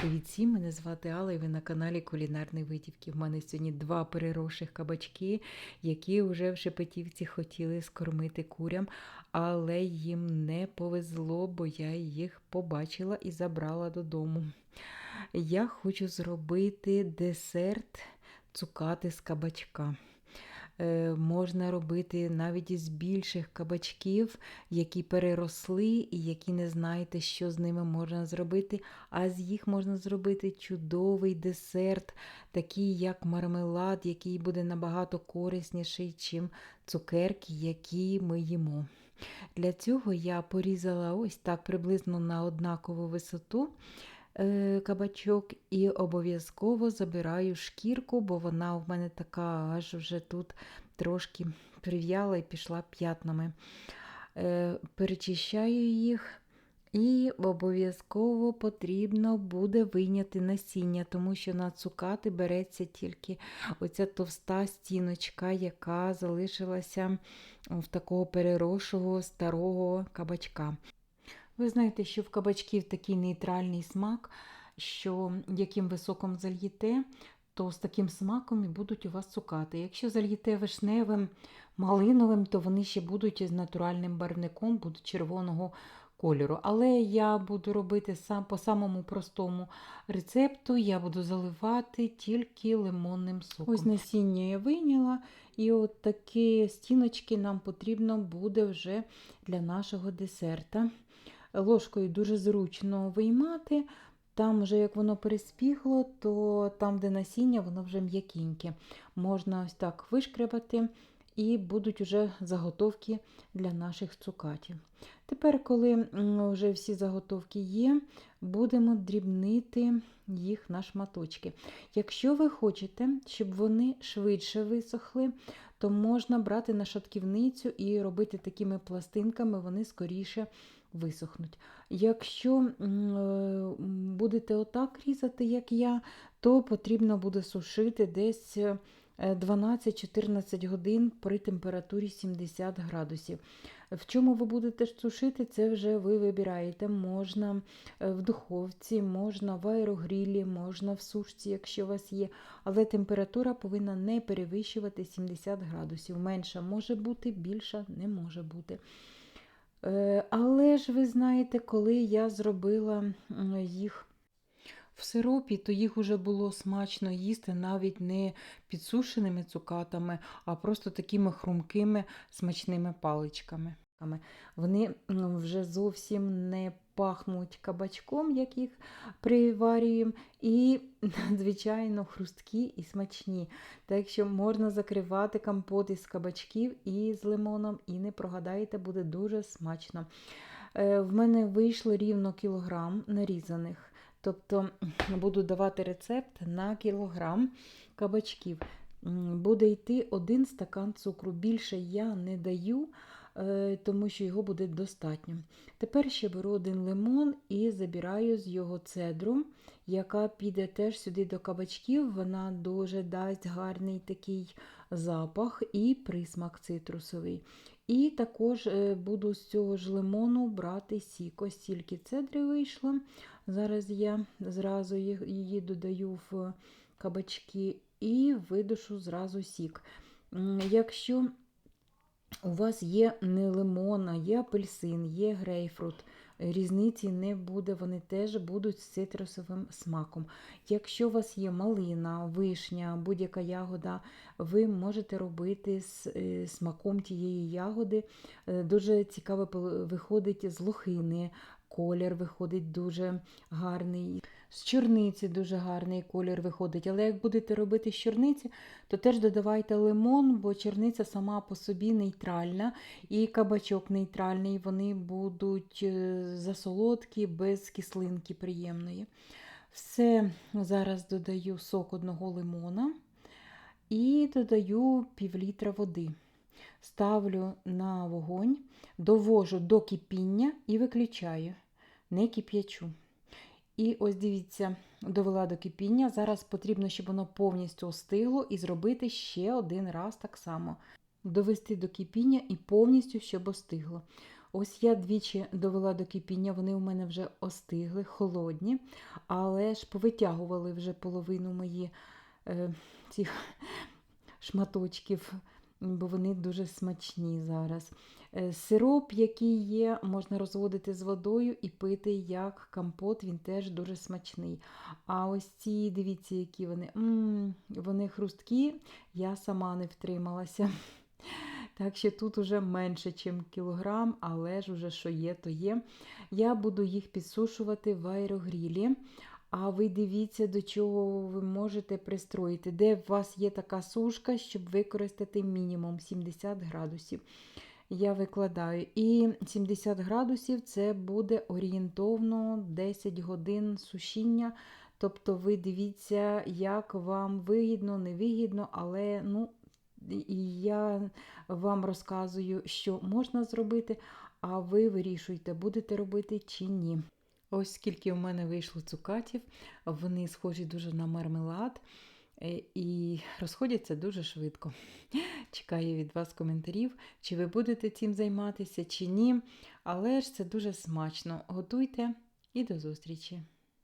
Привіт всім, мене звати Алла і ви на каналі Кулінарні Витівки. В мене сьогодні два переросших кабачки, які вже в Шепетівці хотіли скормити курям, але їм не повезло, бо я їх побачила і забрала додому. Я хочу зробити десерт цукати з кабачка. Е, можна робити навіть із більших кабачків, які переросли і які не знаєте, що з ними можна зробити. А з їх можна зробити чудовий десерт, такий як мармелад, який буде набагато корисніший, чим цукерки, які ми їмо. Для цього я порізала ось так приблизно на однакову висоту кабачок і обов'язково забираю шкірку, бо вона в мене така аж вже тут трошки прив'яла і пішла п'ятнами. Е, Перечищаю їх. І обов'язково потрібно буде вийняти насіння, тому що на цукати береться тільки оця товста стіночка, яка залишилася в такого переросшого старого кабачка. Ви знаєте, що в кабачків такий нейтральний смак, що яким ви соком зальєте, то з таким смаком і будуть у вас цукати. Якщо зальєте вишневим, малиновим, то вони ще будуть з натуральним барвником, будуть червоного кольору. Але я буду робити сам по самому простому рецепту, я буду заливати тільки лимонним соком. Ось насіння я вийняла, і от такі стіночки нам потрібно буде вже для нашого десерта. Ложкою дуже зручно виймати. Там, вже як воно переспігло, то там, де насіння, воно вже м'якіньке. Можна ось так вишкребати, і будуть вже заготовки для наших цукатів. Тепер, коли вже всі заготовки є, будемо дрібнити їх на шматочки. Якщо ви хочете, щоб вони швидше висохли, то можна брати на шатківницю і робити такими пластинками, вони скоріше висохнуть. Якщо е, будете отак різати, як я, то потрібно буде сушити десь 12-14 годин при температурі 70 градусів. В чому ви будете сушити, це вже ви вибираєте. Можна е, в духовці, можна в аерогрілі, можна в сушці, якщо у вас є. Але температура повинна не перевищувати 70 градусів. Менша може бути, більша не може бути. Е, але ж ви знаєте, коли я зробила їх в сиропі, то їх уже було смачно їсти навіть не підсушеними цукатами, а просто такими хрумкими смачними паличками. Вони вже зовсім не пахнуть кабачком, як їх приварюємо, і надзвичайно хрусткі і смачні. Так що можна закривати компот із кабачків і з лимоном, і не прогадаєте, буде дуже смачно. Е, в мене вийшло рівно кілограм нарізаних. Тобто буду давати рецепт на кілограм кабачків. Буде йти один стакан цукру. Більше я не даю, е, тому що його буде достатньо. Тепер ще беру один лимон і забираю з його цедру, яка піде теж сюди до кабачків. Вона дуже дасть гарний такий запах і присмак цитрусовий. І також е, буду з цього ж лимону брати сік. Ось стільки цедри вийшло. Зараз я зразу її додаю в кабачки і видушу зразу сік. Якщо у вас є не лимон, а є апельсин, є грейпфрут, різниці не буде, вони теж будуть з цитрусовим смаком. Якщо у вас є малина, вишня, будь-яка ягода, ви можете робити з е, смаком тієї ягоди. Е, дуже цікаво виходить з лохини, колір виходить дуже гарний. З чорниці дуже гарний колір виходить. Але як будете робити з чорниці, то теж додавайте лимон, бо чорниця сама по собі нейтральна, і кабачок нейтральний, вони будуть е, засолодкі, без кислинки приємної. Все, зараз додаю сок одного лимона і додаю пів літра води. Ставлю на вогонь, довожу до кипіння і виключаю, не кип'ячу. І ось дивіться, довела до кипіння. Зараз потрібно, щоб воно повністю остигло, і зробити ще один раз так само. Довести до кипіння і повністю, щоб остигло. Ось я двічі довела до кипіння, вони у мене вже остигли, холодні, але ж повитягували вже половину мої е, цих шматочків, бо вони дуже смачні зараз. Е, Сироп, який є, можна розводити з водою і пити як компот, він теж дуже смачний. А ось ці, дивіться, які вони, м вони хрусткі, я сама не втрималася. Так що тут уже менше, ніж кілограм, але ж уже що є, то є. Я буду їх підсушувати в аерогрілі. А ви дивіться, до чого ви можете пристроїти, де у вас є така сушка, щоб використати мінімум 70 градусів. Я викладаю. І 70 градусів це буде орієнтовно 10 годин сушіння. Тобто ви дивіться, як вам вигідно, невигідно, але ну, я вам розказую, що можна зробити, а ви вирішуйте, будете робити чи ні. Ось скільки в мене вийшло цукатів, вони схожі дуже на мармелад е, і розходяться дуже швидко. Чекаю від вас коментарів, чи ви будете цим займатися, чи ні. Але ж це дуже смачно. Готуйте і до зустрічі!